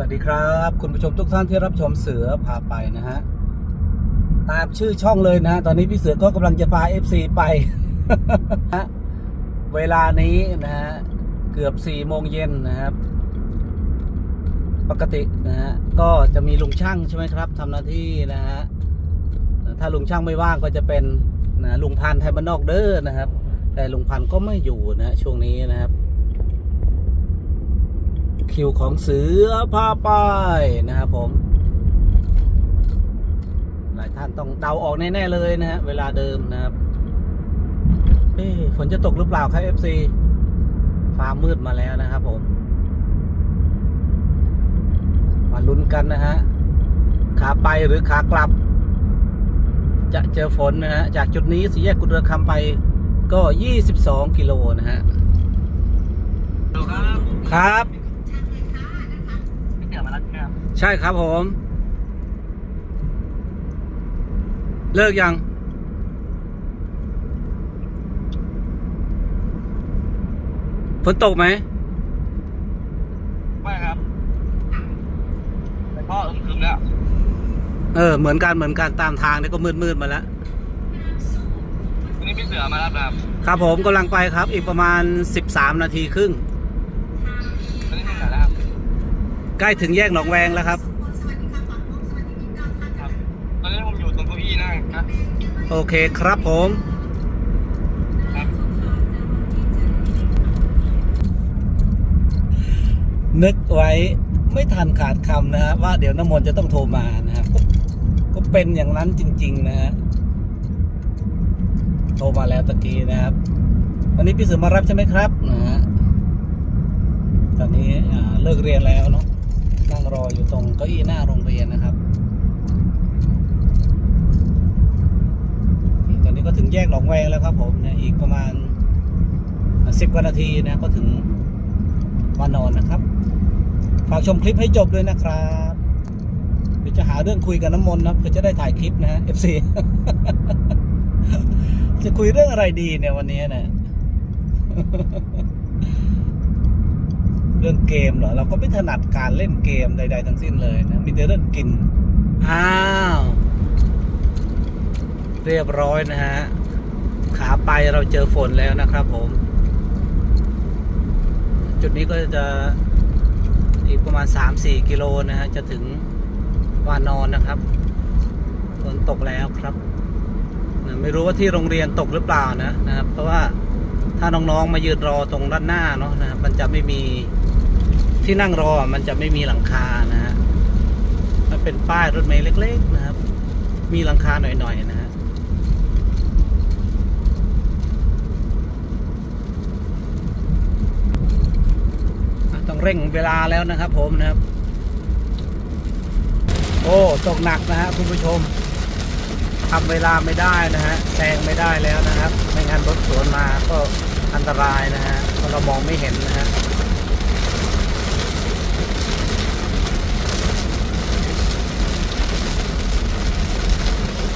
สวัสดีครับ คุณผู้ชมทุกท่านที่รับชมเสือพาไปนะฮะ ตามชื่อช่องเลยนะฮะตอนนี้พี่เสือก็กำลังจะพา FC ไปฮะเวลานี้นะฮะ เกือบ4โมงเย็นนะครับ ปกตินะฮะ ก็จะมีลุงช่างใช่ไหมครับทำหน้าที่นะฮะ ถ้าลุงช่างไม่ว่างก็จะเป็นนะลุงพันธ์ไทยบ้านนอกเด้อนะครับ แต่ลุงพันธ์ก็ไม่อยู่นะช่วงนี้นะครับ คิวของเสือพาไปนะครับผม หลายท่านต้องเดาออกแน่ๆเลยนะฮะเวลาเดิมนะครับเอ๊ฝนจะตกหรือเปล่าครับ FC ฟ้ามืดมาแล้วนะครับผม มาลุ้นกันนะฮะ ขาไปหรือขากลับ จะเจอฝนนะฮะ จากจุดนี้สี่แยกกุฎเรือคำไปก็ 22 กิโลนะฮะ ครับครับ วมาแล้วครับ ใช่ครับผม เลิกยัง ฝนตกไหม ไม่ครับแต่พ่ออึมครึมแล้ว เออ เหมือนกันเหมือนกันตามทางนี่ก็มืดมืดๆมาแล้ว วันนี้พี่เสือมารับนะครับ ครับผมกำลังไปครับ อีกประมาณ 13 นาทีครึ่ง ใกล้ถึงแยกหนองแวงแล้วครับ ครับตอนนี้ผมอยู่ตรงเก้าอี้นั่งนะโอเคครับผม ครับนึกไว้ไม่ทันขาดคำนะฮะว่าเดี๋ยวน้ำมนต์จะต้องโทรมานะครับก็ก็เป็นอย่างนั้นจริง ๆ นะฮะโทรมาแล้วตะกี้นะครับ วันนี้พี่เสือมารับใช่ไหมครับนะฮะตอนนี้อ่าเลิกเรียนแล้วเนาะ นั่งรออยู่ตรงเก้าอี้หน้าโรงเรียนนะครับตอนนี้ก็ถึงแยกหนองแวงแล้วครับผมเนี่ยอีกประมาณสิบกว่านาทีนะก็ถึงวานนอนนะครับฝากชมคลิปให้จบด้วยนะครับเดี๋ยวจะหาเรื่องคุยกับน้ำมนต์นะเพื่อจะได้ถ่ายคลิปนะฮะ FC จะคุยเรื่องอะไรดีเนี่ยวันนี้เนี่ย เรื่องเกมเหรอเราก็ไม่ถนัดการเล่นเกมใด ๆ ทั้งสิ้นเลยนะมีแต่เรื่องกินอ้าว เรียบร้อยนะฮะขาไปเราเจอฝนแล้วนะครับผม จุดนี้ก็จะอีกประมาณ 3-4 กิโลนะฮะ จะถึงวานอนนะครับฝนตกแล้วครับ ไม่รู้ว่าที่โรงเรียนตกหรือเปล่านะนะครับ เพราะว่าถ้าน้องๆมายืนรอตรงด้านหน้าเนาะนะครับมันจะไม่มี ที่นั่งรอมันจะไม่มีหลังคานะฮะมันเป็นป้ายรถเมล์เล็ก ๆ นะครับ มีหลังคาหน่อยๆนะฮะต้องเร่งเวลาแล้วนะครับ ผมนะครับ โอ้ตกหนักนะฮะคุณผู้ชมทำเวลาไม่ได้นะฮะแซงไม่ได้แล้วนะครับ ไม่งั้นรถสวนมาก็อันตรายนะฮะเราะเรามองไม่เห็นนะฮะ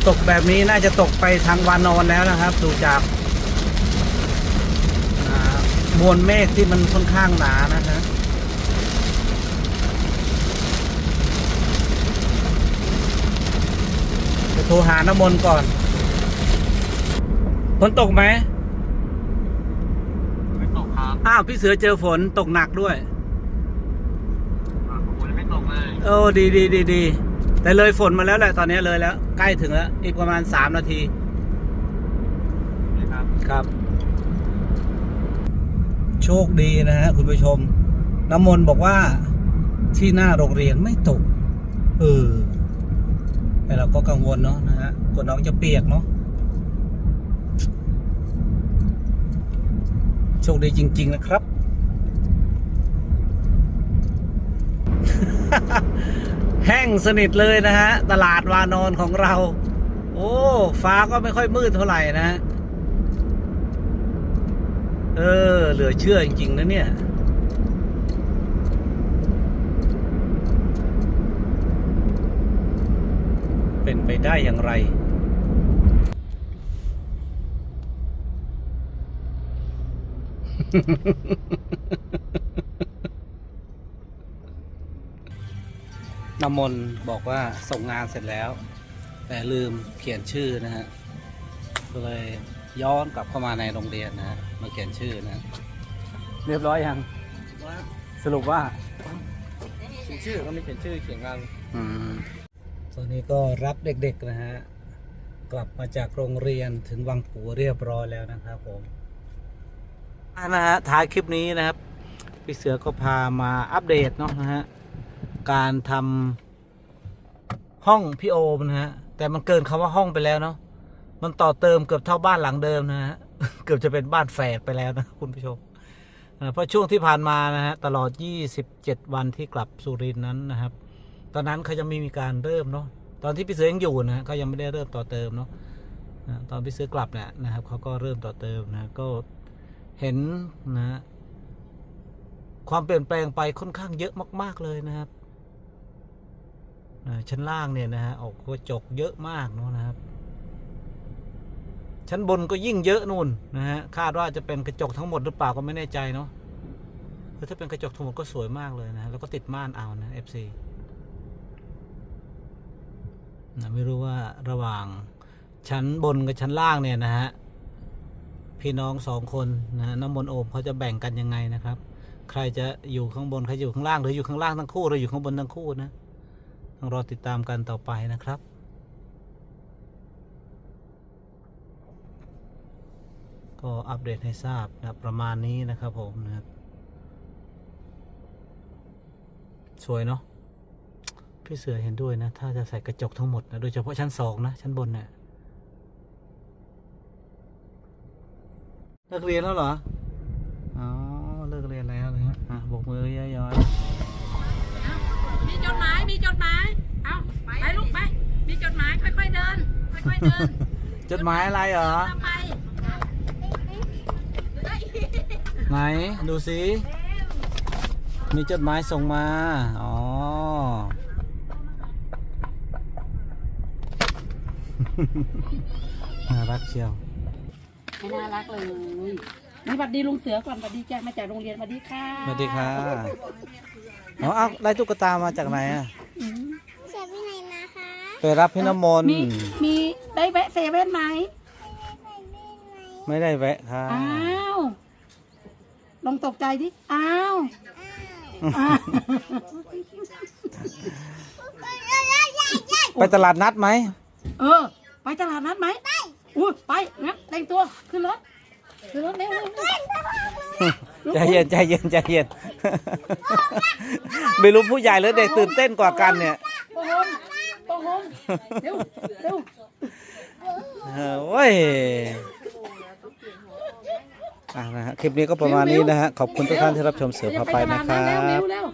ตกแบบนี้น่าจะตกไปทางวานอนแล้วนะครับ ดูจากอ่ามวลเมฆที่มันค่อนข้างหนานะฮะจะโทรหาน้ำมนต์ก่อนฝนตกไหมไม่ตกครับ อ้าว พี่เสือเจอฝนตกหนักด้วยอ่าผมยังไม่ตกเลย โอ้ดีดีดีดี แต่เลยฝนมาแล้วแหละตอนนี้เลยแล้ว ใกล้ถึงแล้ว อีกประมาณสามนาทีนี่ครับครับ โชคดีนะฮะคุณผู้ชม น้ำมนต์บอกว่าที่หน้าโรงเรียนไม่ตก เออแต่เราก็กังวลเนาะนะฮะกลัวน้องจะเปียกเนาะโชคดีจริง ๆ นะครับ แห้งสนิทเลยนะฮะ ตลาดวานอนของเรา โอ้ ฟ้าก็ไม่ค่อยมืดเท่าไหร่นะ เออ เหลือเชื่อจริง ๆ นะเนี่ยเป็นไปได้อย่างไร น้ำมนต์บอกว่าส่งงานเสร็จแล้ว แต่ลืมเขียนชื่อนะฮะก็เลยย้อนกลับเข้ามาในโรงเรียนนะฮะมาเขียนชื่อนะเรียบร้อยยังสรุปว่าเขียนชื่อก็ไม่เขียนชื่อเขียนงานอืมตอนนี้ก็รับเด็กๆนะฮะกลับมาจากโรงเรียนถึงวังปูเรียบร้อยแล้วนะครับผมอ่านะฮะท้ายคลิปนี้นะครับ พี่เสือก็พามาอัปเดตเนาะนะฮะ การทำห้องพี่โอมนะฮะ แต่มันเกินคำว่าห้องไปแล้วเนาะมันต่อเติมเกือบเท่าบ้านหลังเดิมนะฮะเกือบจะเป็นบ้านแฝดไปแล้วนะคุณผู้ชมเพราะช่วงที่ผ่านมานะฮะตลอด 27 วันที่กลับสุรินนั้นนะครับ ตอนนั้นเขายังไม่มีการเริ่มเนาะตอนที่พี่เสือยังอยู่นะเขายังไม่ได้เริ่มต่อเติมเนาะตอนพี่เสือกลับเนี่ยนะครับเขาก็เริ่มต่อเติมนะก็เห็นนะ ความเปลี่ยนแปลงไปค่อนข้างเยอะมาก ๆเลยนะครับ ชั้นล่างเนี่ยนะฮะออกกระจกเยอะมากเนาะนะครับ ชั้นบนก็ยิ่งเยอะนู่นนะฮะคาดว่าจะเป็นกระจกทั้งหมดหรือเปล่าก็ไม่แน่ใจเนาะคือถ้าเป็นกระจกทั้งหมดก็สวยมากเลยนะแล้วก็ติดม่านเอานะ FC นะไม่รู้ว่าระหว่างชั้นบนกับชั้นล่างเนี่ยนะฮะพี่น้องสองคนนะน้ำมนโอมเขาจะแบ่งกันยังไงนะครับ ใครจะอยู่ข้างบนใครอยู่ข้างล่างหรืออยู่ข้างล่างทั้งคู่หรืออยู่ข้างบนทั้งคู่นะ ต้องรอติดตามกันต่อไปนะครับก็อัปเดตให้ทราบนะประมาณนี้นะครับผมนะครับ สวยเนาะพี่เสือเห็นด้วยนะ ถ้าจะใส่กระจกทั้งหมดนะ โดยเฉพาะชั้นสองนะ ชั้นบนเนี่ยเลิกเรียนแล้วเหรอ อ๋อ เลิกเรียนแล้วนะฮะอะบกมือย้อยมีจดหมาย มีจดหมาย เอาไปลูกไป มีจดหมาย ค่อยๆเดิน ค่อยๆเดินๆจดหมายอะไรเหรอตามไปไหน ดูสิ มีจดหมายส่งมา อ๋อ น่ารักเชียว ไม่น่ารักเลยนี่บัดดีลุงเสือก่อนบัดดีจ้ามาจากโรงเรียนบัดดีค่ะสวัสดีค่ะอ๋อเอาไล่ตุ๊กตามาจากไหนอะ อืมเสียไปไหนมาคะ ไปรับพี่น้ำมนต์ มีมีได้แวะ เซเว่นไหม ไม่ได้แวะค่ะอ้าว ลองตกใจดิ อ้าว อ้าวไปตลาดนัดไหมเออ ไปตลาดนัดไหมไปอุ้ยไปงั้นแต่งตัวขึ้นรถขึ้นรถเร็วเร็วเร็วใจเย็นใจเย็นใจเย็น ไม่รู้ผู้ใหญ่หรือเด็กตื่นเต้นกว่ากันเนี่ยโอ้โหโอ้โหเร็วเร็วเออ โอ้ยอะนะฮะคลิปนี้ก็ประมาณนี้นะฮะขอบคุณทุกท่านที่รับชมเสือพาไปนะครับ